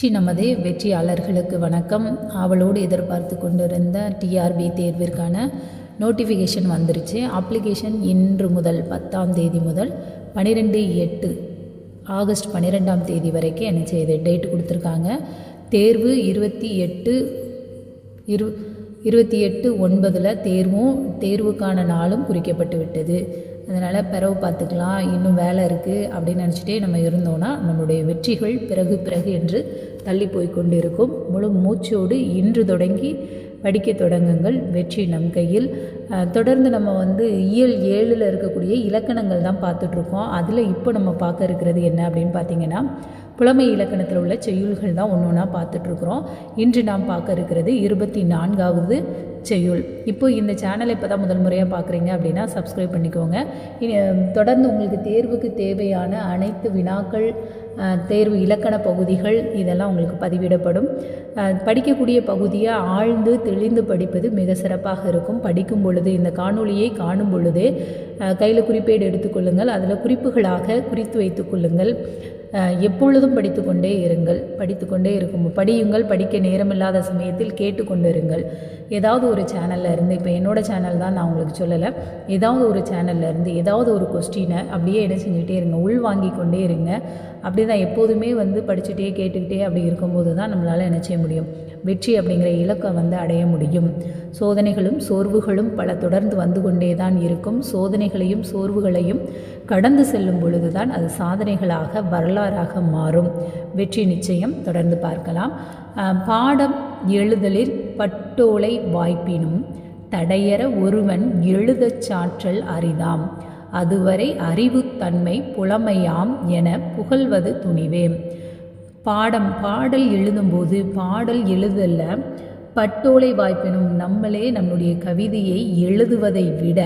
வெற்றி நமது வெற்றியாளர்களுக்கு வணக்கம். ஆவலோடு எதிர்பார்த்து கொண்டிருந்த டிஆர்பி தேர்விற்கான நோட்டிஃபிகேஷன் வந்துருச்சு. அப்ளிகேஷன் இன்று முதல் பத்தாம் தேதி முதல் பன்னிரெண்டு எட்டு ஆகஸ்ட் பன்னிரெண்டாம் தேதி வரைக்கும் என்ன செய்யுது டேட் கொடுத்துருக்காங்க. தேர்வு இருபத்தி எட்டு இரு இருபத்தி எட்டு ஒன்பதில் தேர்வும் தேர்வுக்கான நாளும் குறிக்கப்பட்டு விட்டது அதனால் பிறகு பார்த்துக்கலாம் இன்னும் வேலை இருக்குது அப்படின்னு நினச்சிட்டே நம்ம இருந்தோன்னா நம்மளுடைய வெற்றிகள் பிறகு பிறகு என்று தள்ளி போய் கொண்டு இருக்கும் முழு மூச்சோடு இன்று தொடங்கி படிக்க தொடங்குங்கள். வெற்றி நம் கையில். தொடர்ந்து நம்ம வந்து இயல் ஏழில் இருக்கக்கூடிய இலக்கணங்கள் தான் பார்த்துட்ருக்கோம். அதில் இப்போ நம்ம பார்க்க இருக்கிறது என்ன அப்படின்னு பார்த்தீங்கன்னா புலமை இலக்கணத்தில் உள்ள செய்யுள்கள் தான் ஒன்று ஒன்றா பார்த்துட்ருக்குறோம். இன்று நாம் பார்க்க இருக்கிறது இருபத்தி நான்காவது செய்யுள். இப்போ இந்த சேனலை இப்போ தான் முதல் முறையாக பார்க்குறீங்க அப்படின்னா சப்ஸ்கிரைப் பண்ணிக்கோங்க. தொடர்ந்து உங்களுக்கு தேர்வுக்கு தேவையான அனைத்து வினாக்கள் தேர்வு இலக்கண பகுதிகள் இதெல்லாம் உங்களுக்கு பதிவிடப்படும். படிக்கக்கூடிய பகுதியை ஆழ்ந்து தெளிந்து படிப்பது மிக சிறப்பாக இருக்கும். படிக்கும் பொழுது இந்த காணொளியை காணும் பொழுதே கையில் குறிப்பேடு எடுத்துக்கொள்ளுங்கள் அதில் குறிப்புகளாக குறித்து வைத்துக் கொள்ளுங்கள். எப்பொழுதும் படித்துக்கொண்டே இருங்கள். படித்துக்கொண்டே இருக்கும். படியுங்கள். படிக்க நேரமில்லாத சமயத்தில் கேட்டுக்கொண்டிருங்கள் ஏதாவது ஒரு சேனலில் இருந்து இப்போ என்னோடய சேனல் தான் நான் உங்களுக்கு சொல்லலை. ஏதாவது ஒரு சேனலில் இருந்து ஏதாவது ஒரு கொஸ்டினை அப்படியே என்ன செஞ்சுக்கிட்டே இருங்க. உள் வாங்கி கொண்டே இருங்க. அப்படி தான் எப்போதுமே வந்து படிச்சுட்டே கேட்டுக்கிட்டே அப்படி இருக்கும்போது தான் நம்மளால் என்ன செய்ய முடியும்? வெற்றி அப்படிங்கிற இலக்கை வந்து அடைய முடியும். சோதனைகளும் சோர்வுகளும் பல தொடர்ந்து வந்து கொண்டே தான் இருக்கும். சோதனைகளையும் சோர்வுகளையும் கடந்து செல்லும் பொழுது தான் அது சாதனைகளாக வரலாறாக மாறும். வெற்றி நிச்சயம் தொடர்ந்து பார்க்கலாம். பாடம் எழுதலில் பட்டோலை வாய்ப்பினும் தடையற ஒருவன் எழுதச் சாற்றல் அரிதாம் அதுவரை அறிவுத்தன்மை புலமையாம் என புகழ்வது துணிவே. பாடம் பாடல் எழுதும்போது பாடல் எழுதல பட்டோலை வாய்ப்பினும் நம்மளே நம்முடைய கவிதையை எழுதுவதை விட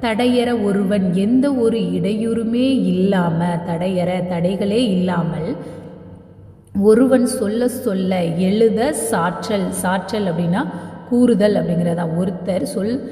தடையற ஒருவன் எந்த ஒரு இடையூறுமே இல்லாமல் தடையற தடைகளே இல்லாமல் ஒருவன் சொல்ல சொல்ல எழுத சாற்றல் சாற்றல் அப்படின்னா கூறுதல் அப்படிங்கிறதா. ஒருத்தர் சொல்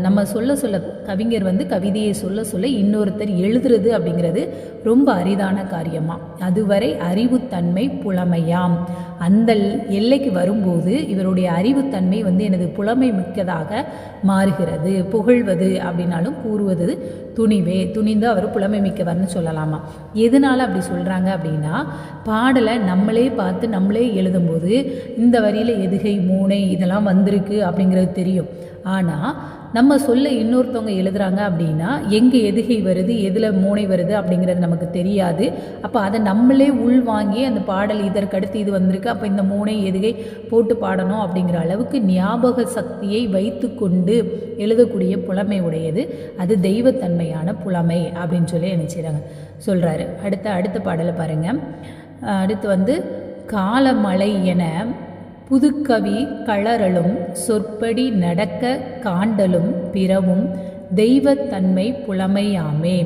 நம்ம சொல்ல சொல்ல கவிஞர் வந்து கவிதையை சொல்ல சொல்ல இன்னொருத்தர் எழுதுறது அப்படிங்கிறது ரொம்ப அரிதான காரியமாக அதுவரை அறிவுத்தன்மை புலமையாம். அந்த எல்லைக்கு வரும்போது இவருடைய அறிவுத்தன்மை வந்து எனது புலமை மிக்கதாக மாறுகிறது. புகழ்வது அப்படின்னாலும் கூறுவது துணிவே. துணிந்து அவர் புலமை மிக்கவர்னு சொல்லலாமா. எதனால் அப்படி சொல்கிறாங்க அப்படின்னா பாடலை நம்மளே பார்த்து நம்மளே எழுதும்போது இந்த வரியில் எதுகை மூனை இதெல்லாம் வந்திருக்கு அப்படிங்கிறது தெரியும். ஆனால் நம்ம சொல்ல இன்னொருத்தவங்க எழுதுறாங்க அப்படின்னா எங்கே எதுகை வருது எதில் மூனை வருது அப்படிங்கிறது நமக்கு தெரியாது. அப்போ அதை நம்மளே உள் வாங்கி அந்த பாடல் இதற்கடுத்து இது வந்திருக்கு. அப்போ இந்த மூனை எதுகை போட்டு பாடணும் அப்படிங்கிற அளவுக்கு ஞாபக சக்தியை வைத்துக்கொண்டு எழுதக்கூடிய புலமை உடையது. அது தெய்வத்தன்மையான புலமை அப்படின்னு சொல்லி என்ன செய்கிறாங்க சொல்கிறாரு அடுத்த அடுத்த பாடலை பாருங்கள் அடுத்து வந்து காலமழை என புதுக்கவி களறலும் சொற்படி நடக்க காண்டலும் பிறவும் தெய்வத்தன்மை புலமையாமே.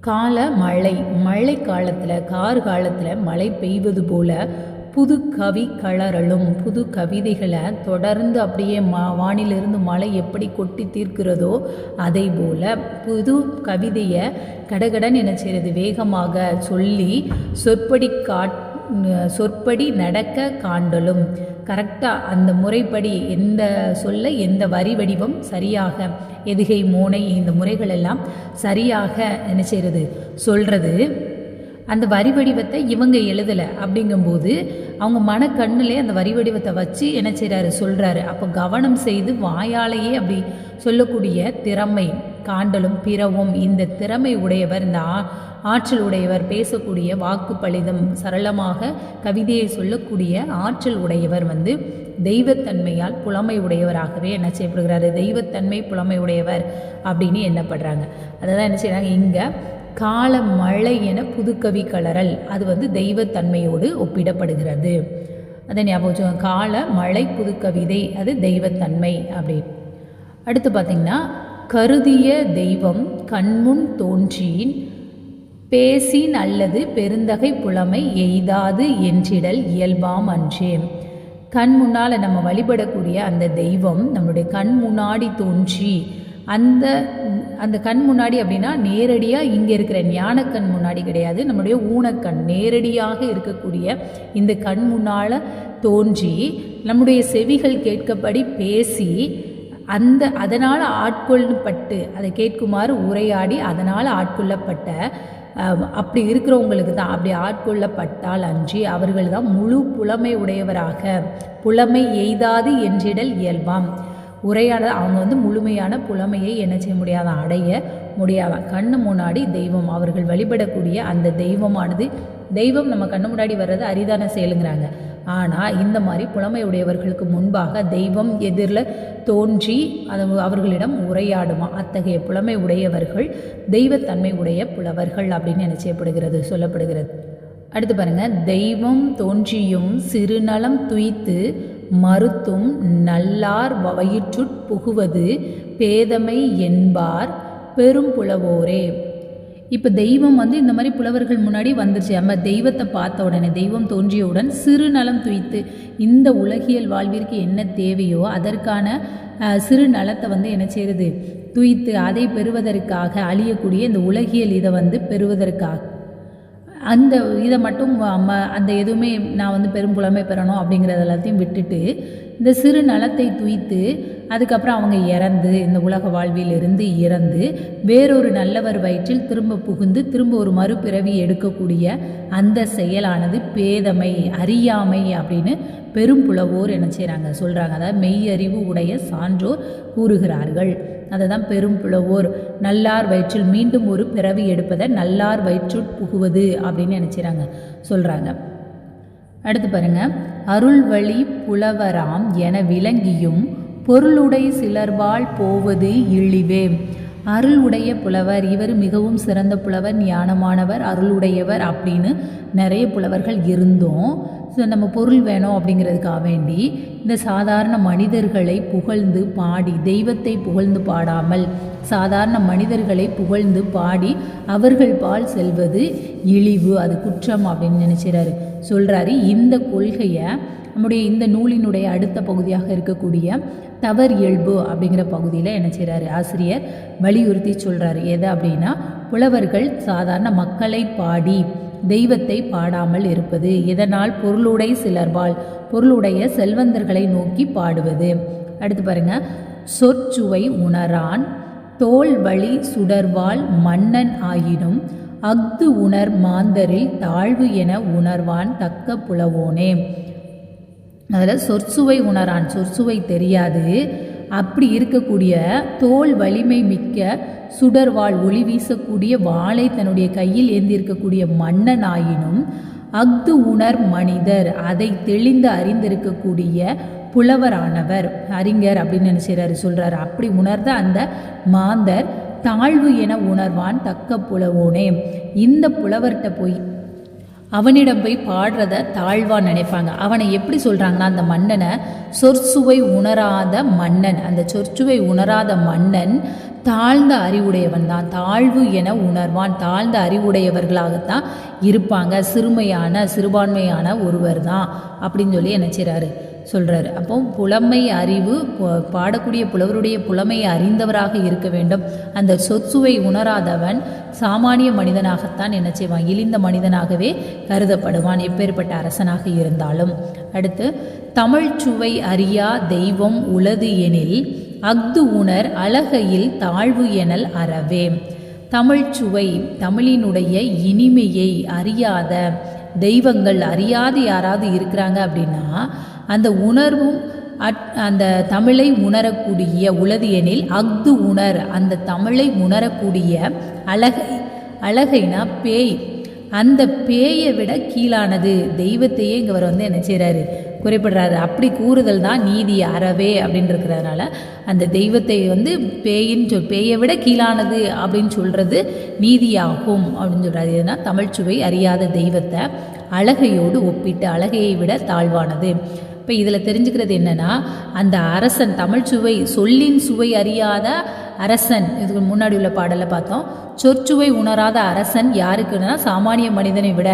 கால மழை மழை காலத்தில் கார் காலத்தில் மழை பெய்வது போல புது கவி கலரலும் புது கவிதைகளை தொடர்ந்து அப்படியே மா வானிலிருந்து மழை எப்படி கொட்டி தீர்க்கிறதோ அதை போல புது கவிதையை கடகடன் என்ன செய்கிறது வேகமாக சொல்லி சொற்படி காட் சொற்படி நடக்க காண்டலும். கரெக்டாக அந்த முறைப்படி எந்த சொல்ல எந்த வரி வடிவம் சரியாக எதுகை மோனை இந்த முறைகள் எல்லாம் சரியாக என்ன செய்கிறது சொல்கிறது அந்த வரி வடிவத்தை இவங்க எழுதலை. அப்படிங்கும்போது அவங்க மனக்கண்ணிலே அந்த வரி வடிவத்தை வச்சு என்ன செய்கிறாரு சொல்கிறாரு அப்போ கவனம் செய்து வாயாலேயே அப்படி சொல்லக்கூடிய திறமை காண்டலும் பிறவும் இந்த திறமை உடையவர் இந்த ஆ ஆற்றல் உடையவர் பேசக்கூடிய வாக்கு பலிதம் சரளமாக கவிதையை சொல்லக்கூடிய ஆற்றல் உடையவர் வந்து தெய்வத்தன்மையால் புலமை உடையவராகவே என்ன செய்யப்படுகிறாரு? தெய்வத்தன்மை புலமை உடையவர் அப்படின்னு எண்ணப்படுறாங்க. அதை தான் என்ன செய்கிறாங்க இங்கே கால மழை என புதுக்கவி கலரல் அது வந்து தெய்வத்தன்மையோடு ஒப்பிடப்படுகிறது. அதை ஞாபகம் கால மழை புதுக்கவிதை அது தெய்வத்தன்மை அப்படி அடுத்து பார்த்திங்கன்னா கருதிய தெய்வம் கண்முன் தோன்றியின் பேசின் அல்லது பெருந்தகை புலமை எய்தாது என்றிடல் இயல்பாம் அன்றே கண் முன்னால் நம்ம வழிபடக்கூடிய அந்த தெய்வம் நம்மளுடைய கண் முன்னாடி தோன்றி அந்த அந்த கண் முன்னாடி அப்படின்னா நேரடியாக இங்கே இருக்கிற ஞானக்கண் முன்னாடி கிடையாது. நம்முடைய ஊனக்கண் நேரடியாக இருக்கக்கூடிய இந்த கண் முன்னால் தோன்றி நம்முடைய செவிகள் கேட்கப்படி பேசி அந்த அதனால் ஆட்கொள்ளப்பட்டு அதை கேட்குமாறு உரையாடி அதனால் ஆட்கொள்ளப்பட்ட அப்படி இருக்கிறவங்களுக்கு தான் அப்படி ஆட்கொள்ளப்பட்டால் அன்றி அவர்கள் தான் முழு புலமை உடையவராக புலமை எய்தாது என்றிடல் இயல்பாம். உரையாட அவங்க வந்து முழுமையான புலமையை என்ன செய்ய முடியாத அடைய முடியாத கண்ணு முன்னாடி தெய்வம் அவர்கள் வழிபடக்கூடிய அந்த தெய்வமானது தெய்வம் நம்ம கண்ணு முன்னாடி வர்றது அரிதான செயலுங்கிறாங்க. ஆனால் இந்த மாதிரி புலமை உடையவர்களுக்கு முன்பாக தெய்வம் எதிரில் தோன்றி அது அவர்களிடம் உரையாடுமா? அத்தகைய புலமை உடையவர்கள் தெய்வத்தன்மை உடைய புலவர்கள் அப்படின்னு நினைச்சப்படுகிறது சொல்லப்படுகிறது. அடுத்து பாருங்கள் தெய்வம் தோன்றியும் சிறுநலம் துய்த்து மறுத்தும் நல்லார் வயிற்றுட் புகுவது பேதமை என்பார் பெரும் புலவோரே இப்போ தெய்வம் வந்து இந்த மாதிரி புலவர்கள் முன்னாடி வந்துருச்சு. நம்ம தெய்வத்தை பார்த்த உடனே தெய்வம் தோன்றியவுடன் சிறு நலம் துய்த்து இந்த உலகியல் வாழ்விற்கு என்ன தேவையோ அதற்கான சிறு நலத்தை வந்து என்ன செய்யுது துய்த்து அதை பெறுவதற்காக அழியக்கூடிய இந்த உலகியல் இதை வந்து பெறுவதற்காக அந்த இதை மட்டும் அம்ம அந்த எதுவுமே நான் வந்து பெரும் புலமை பெறணும் அப்படிங்கிறது எல்லாத்தையும் விட்டுட்டு இந்த சிறு நலத்தை துய்த்து அதுக்கப்புறம் அவங்க இறந்து இந்த உலக வாழ்விலிருந்து இறந்து வேறொரு நல்லவர் வயிற்றில் திரும்ப புகுந்து திரும்ப ஒரு மறுபிறவி எடுக்கக்கூடிய அந்த செயலானது பேதமை அறியாமை அப்படின்னு பெரும் புலவோர் என்ன செய்கிறாங்க சொல்கிறாங்க அதாவது மெய்யறிவு உடைய சான்றோர் கூறுகிறார்கள். அதுதான் பெரும் புலவோர். நல்லார் வயிற்றில் மீண்டும் ஒரு பிறவி எடுப்பதை நல்லார் வயிற்றுட் புகுவது அப்படின்னு நினச்சிறாங்க சொல்கிறாங்க அடுத்து பாருங்க அருள்வழி புலவராம் என விளங்கியும் பொருளுடை சிலர்வாள் போவது இழிவே. அருள் உடைய புலவர் இவர் மிகவும் சிறந்த புலவர் ஞானமானவர் அருளுடையவர் அப்படின்னு நிறைய புலவர்கள் இருந்தும். ஸோ நம்ம பொருள் வேணும் அப்படிங்கிறதுக்காக வேண்டி இந்த சாதாரண மனிதர்களை புகழ்ந்து பாடி தெய்வத்தை புகழ்ந்து பாடாமல் சாதாரண மனிதர்களை புகழ்ந்து பாடி அவர்கள் பால் செல்வது இழிவு அது குற்றம் அப்படின்னு நினைச்சிறாரு. சொல்கிறாரு இந்த கொள்கையை நம்முடைய இந்த நூலினுடைய அடுத்த பகுதியாக இருக்கக்கூடிய தவர் இயல்பு அப்படிங்கிற பகுதியில் என்ன செய்கிறாரு ஆசிரியர் வலியுறுத்தி சொல்கிறாரு எது அப்படின்னா புலவர்கள் சாதாரண மக்களை பாடி தெய்வத்தை பாடாமல் இருப்பது இதனால் பொருளுடை சிலர்வாள் பொருளுடைய செல்வந்தர்களை நோக்கி பாடுவது. அடுத்து பாருங்க சொற்சுவை உணரான் தோல் வழி சுடர்வாள் மன்னன் ஆயினும் அஃது உணர் மாந்தரில் தாழ்வு என உணர்வான் தக்க புலவோனே. அதில் சொற்சுவை உணரான். சொற்சுவை தெரியாது. அப்படி இருக்கக்கூடிய தோல் வலிமை மிக்க சுடர்வாள் ஒளி வீசக்கூடிய வாளை தன்னுடைய கையில் ஏந்திருக்கக்கூடிய மன்னன் ஆயினும் அஃது உணர் மனிதர். அதை தெளிந்து அறிந்திருக்கக்கூடிய புலவரானவர். அறிஞர் அப்படின்னு நினைச்சாரு சொல்கிறார் அப்படி உணர்ந்த அந்த மாந்தர் தாழ்வு என உணர்வான் தக்க புலவோனே. இந்த புலவர்கிட்ட போய் அவனிடம் போய் பாடுறத தாழ்வா நினைப்பாங்க. அவனை எப்படி சொல்றாங்கன்னா அந்த மன்னனை சொற்சுவை உணராத மன்னன் அந்த சொற்சுவை உணராத மன்னன் தாழ்ந்த அறிவுடையவன் தான். தாழ்வு என உணர்வான். தாழ்ந்த அறிவுடையவர்களாகத்தான் இருப்பாங்க. சிறுமையான சிறுபான்மையான ஒருவர் தான் அப்படின்னு சொல்லி என்ன செய்கிறாரு சொல்கிறாரு அப்போ புலமை அறிவு பாடக்கூடிய புலவருடைய புலமையை அறிந்தவராக இருக்க வேண்டும். அந்த சொற்சுவை உணராதவன் சாமானிய மனிதனாகத்தான் என்ன செய்வான்? இழிந்த மனிதனாகவே கருதப்படுவான் எப்பேற்பட்ட அரசனாக இருந்தாலும். அடுத்து தமிழ் சுவை அறியா தெய்வம் உளது எனில் அஃது உணர் அழகையில் தாழ்வு எனல் அறவே. தமிழ் சுவை தமிழினுடைய இனிமையை அறியாத தெய்வங்கள் அறியாது யாராவது இருக்கிறாங்க அப்படின்னா அந்த உணர்வும் அட்- அந்த தமிழை உணரக்கூடிய உளது எனில் அஃது உணர் அந்த தமிழை உணரக்கூடிய அழகை அழகைனா பேய். அந்த பேயை விட கீழானது தெய்வத்தையே இங்கே அவர் வந்து என்ன செய்கிறாரு குறிப்பிடுறாரு. அப்படி கூறுதல் தான் நீதி அறவே அப்படின்னு இருக்கிறதுனால அந்த தெய்வத்தை வந்து பேயின்னு சொல் பேயை விட கீழானது அப்படின்னு சொல்கிறது நீதியாகும் அப்படின்னு சொல்கிறாரு இதுனா தமிழ்ச்சுவை அறியாத தெய்வத்தை அழகையோடு ஒப்பிட்டு அழகையை விட தாழ்வானது. இப்போ இதில் தெரிஞ்சுக்கிறது என்னென்னா அந்த அரசன் தமிழ் சுவை சொல்லின் சுவை அறியாத அரசன் இதுக்கு முன்னாடி உள்ள பாடலை பார்த்தோம். சொற்சுவை உணராத அரசன் யாருக்குன்னா சாமானிய மனிதனை விட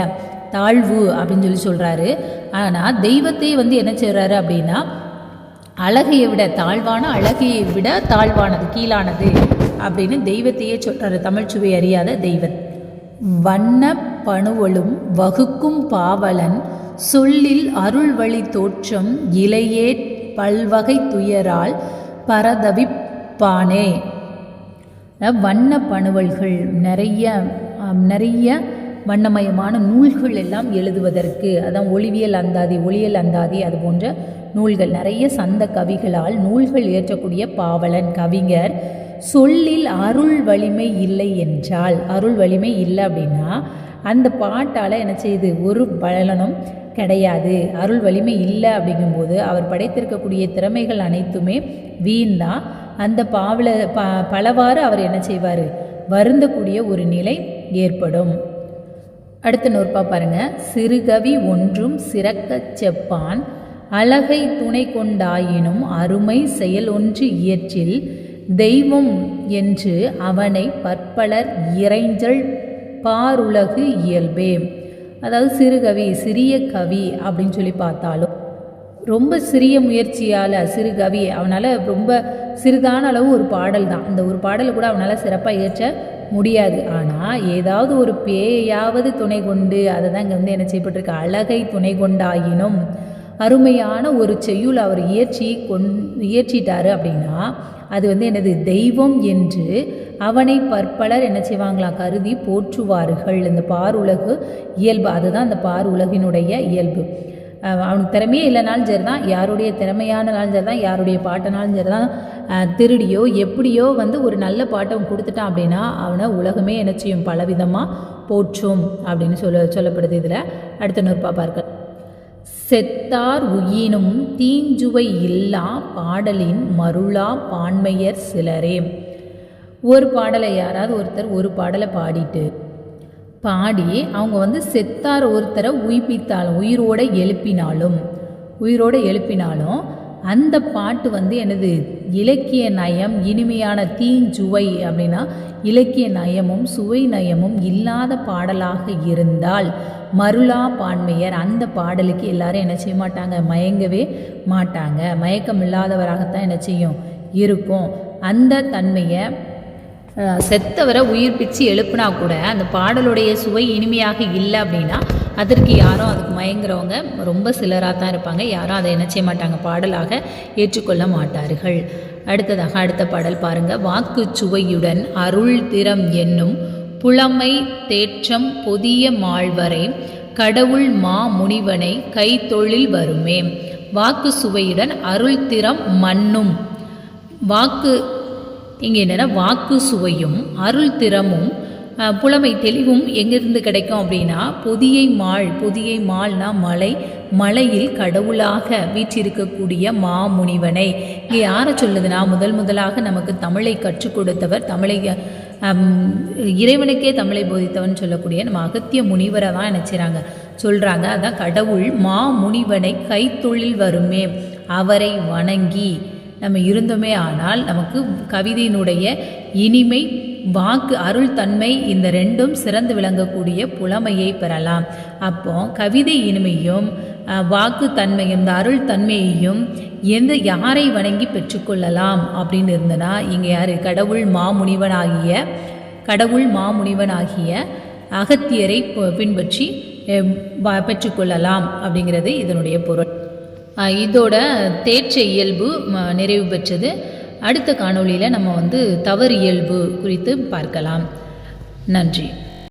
தாழ்வு அப்படின்னு சொல்லி சொல்கிறாரு ஆனால் தெய்வத்தை வந்து என்ன செய்கிறாரு அப்படின்னா அழகையை விட தாழ்வான அழகையை விட தாழ்வானது கீழானது அப்படின்னு தெய்வத்தையே சொல்கிறாரு தமிழ்ச்சுவை அறியாத தெய்வத் வண்ண பணுவலும் வகுக்கும் பாவலன் சொல்லில் அருள் வழி தோற்றம் இலையே பல்வகை துயரால் பரதவிப்பானே. வண்ண பணுவல்கள் நிறைய நிறைய வண்ணமயமான நூல்கள் எல்லாம் எழுதுவதற்கு அதான் ஒளிவியல் அந்தாதி ஒளியல் அந்தாதி அது போன்ற நூல்கள். நிறைய சந்த கவிகளால் நூல்கள் இயற்றக்கூடிய பாவலன் கவிஞர் சொல்லில் அருள் வலிமை இல்லை என்றால் அருள் வலிமை இல்லை அப்படின்னா அந்த பாட்டால் என்ன செய்யுது ஒரு பலனும் கிடையாது. அருள் வலிமை இல்லை அப்படிங்கும்போது அவர் படைத்திருக்கக்கூடிய திறமைகள் அனைத்துமே வீண் தான் அந்த பாவல ப பலவாறு அவர் என்ன செய்வார்? வருந்தக்கூடிய ஒரு நிலை ஏற்படும். அடுத்த நூற்பா பாருங்க. சிறுகவி ஒன்றும் சிறக்கச் செப்பான். அழகை துணை கொண்டாயினும் அருமை செயல் ஒன்று இயற்றில் தெய்வம் என்று அவனை பற்பலர் இறைஞ்சல் பாருலகு இயல்பே. அதாவது சிறுகவி சிறிய கவி அப்படின்னு சொல்லி பார்த்தாலும் ரொம்ப சிறிய முயற்சியால் சிறு கவி அவனால் ரொம்ப சிறிதான அளவு ஒரு பாடல் தான். அந்த ஒரு பாடலை கூட அவனால் சிறப்பாக இயற்ற முடியாது. ஆனால் ஏதாவது ஒரு பேயாவது துணை கொண்டு அதை தான் இங்கே வந்து என்ன செய்யப்பட்டிருக்கு? அழகை துணை கொண்டாயினும் அருமையான ஒரு செய்யுள் அவர் இயற்றி கொண் இயற்றிட்டாரு அப்படின்னா அது வந்து எனது தெய்வம் என்று அவனை பற்பலர் என்ன செய்வாங்களாம் கருதி போற்றுவார்கள். இந்த பாருலகு இயல்பு. அதுதான் அந்த பார் உலகினுடைய இயல்பு. அவனுக்கு திறமையே இல்லைனாலும் சரி தான் யாருடைய திறமையானனாலும் சரி தான் யாருடைய பாட்டனாலும் சரி தான் திருடியோ எப்படியோ வந்து ஒரு நல்ல பாட்டை அவன் கொடுத்துட்டான் அப்படின்னா அவனை உலகமே என்ன செய்யும்? பலவிதமாக போற்றும் அப்படின்னு சொல்ல சொல்லப்படுது இதில். அடுத்த நூற்பா பார்க்க செத்தார் உயினும் தீஞ்சுவை இல்லா பாடலின் மருளா பான்மையர் சிலரே. ஒரு பாடலை யாராவது ஒருத்தர் ஒரு பாடலை பாடிட்டு பாடி அவங்க வந்து செத்தார் ஒருத்தரை உயிர்ப்பித்தாலும் உயிரோட எழுப்பினாலும் உயிரோட எழுப்பினாலும் அந்த பாட்டு வந்து எனது இலக்கிய நயம் இனிமையான தீஞ்சுவை அப்படின்னா இலக்கிய நயமும் சுவை நயமும் இல்லாத பாடலாக இருந்தால் மருளா பான்மையர் அந்த பாடலுக்கு எல்லாரும் என்ன செய்ய மாட்டாங்க? மயங்கவே மாட்டாங்க. மயக்கம் இல்லாதவராகத்தான் என்ன செய்யும்? இருக்கும். அந்த தன்மையை செத்தவரை உயிர்ப்பிச்சு எழுப்புனா கூட அந்த பாடலுடைய சுவை இனிமையாக இல்லை அப்படின்னா அதற்கு யாரும் அதுக்கு மயங்குறவங்க ரொம்ப சிலராக தான் இருப்பாங்க. யாரும் அதை என்ன செய்ய மாட்டாங்க? பாடலாக ஏற்றுக்கொள்ள மாட்டார்கள். அடுத்ததாக அடுத்த பாடல் பாருங்கள் வாக்கு சுவையுடன் அருள் திறம் என்னும் புலமை தேற்றம் பொதிய மாழ்வரை கடவுள் மா முனிவனை கைத்தொழில் வருமே. வாக்கு சுவையுடன் அருள் திறம் மண்ணும் வாக்கு இங்கே என்னென்னா வாக்கு சுவையும் அருள் திறமும் புலமை தெளிவும் எங்கிருந்து கிடைக்கும் அப்படின்னா பொதியை மாள் பொதியை மாள்னா மலை மலையில் கடவுளாக வீற்றிருக்கக்கூடிய மாமுனிவனை இங்கே யாரை சொல்லுதுன்னா முதல் முதலாக நமக்கு தமிழை கற்றுக் கொடுத்தவர் தமிழை இறைவனுக்கே தமிழை போதித்தவன் சொல்லக்கூடிய நம்ம அகத்திய முனிவரை தான் நினச்சிறாங்க. சொல்கிறாங்க அதான் கடவுள் மா முனிவனை கைத்தொழில் வருமே அவரை வணங்கி. நம்ம இருந்தோமே ஆனால் நமக்கு கவிதையினுடைய இனிமை வாக்கு அருள் தன்மை இந்த ரெண்டும் சிறந்து விளங்கக்கூடிய புலமையை பெறலாம். அப்போ கவிதை இனிமையும் வாக்கு தன்மையும் இந்த அருள் தன்மையையும் எந்த யாரை வணங்கி பெற்றுக்கொள்ளலாம் அப்படின்னு இருந்தனா இங்கே யார்? கடவுள் மாமுனிவனாகிய கடவுள் மாமுனிவனாகிய அகத்தியரை பின்பற்றி பெற்றுக்கொள்ளலாம் அப்படிங்கிறது இதனுடைய பொருள். இதோட தேற்ற இயல்பு நிறைவு பெற்றது. அடுத்த காணொளியில் நம்ம வந்து தவறு இயல்பு குறித்து பார்க்கலாம். நன்றி.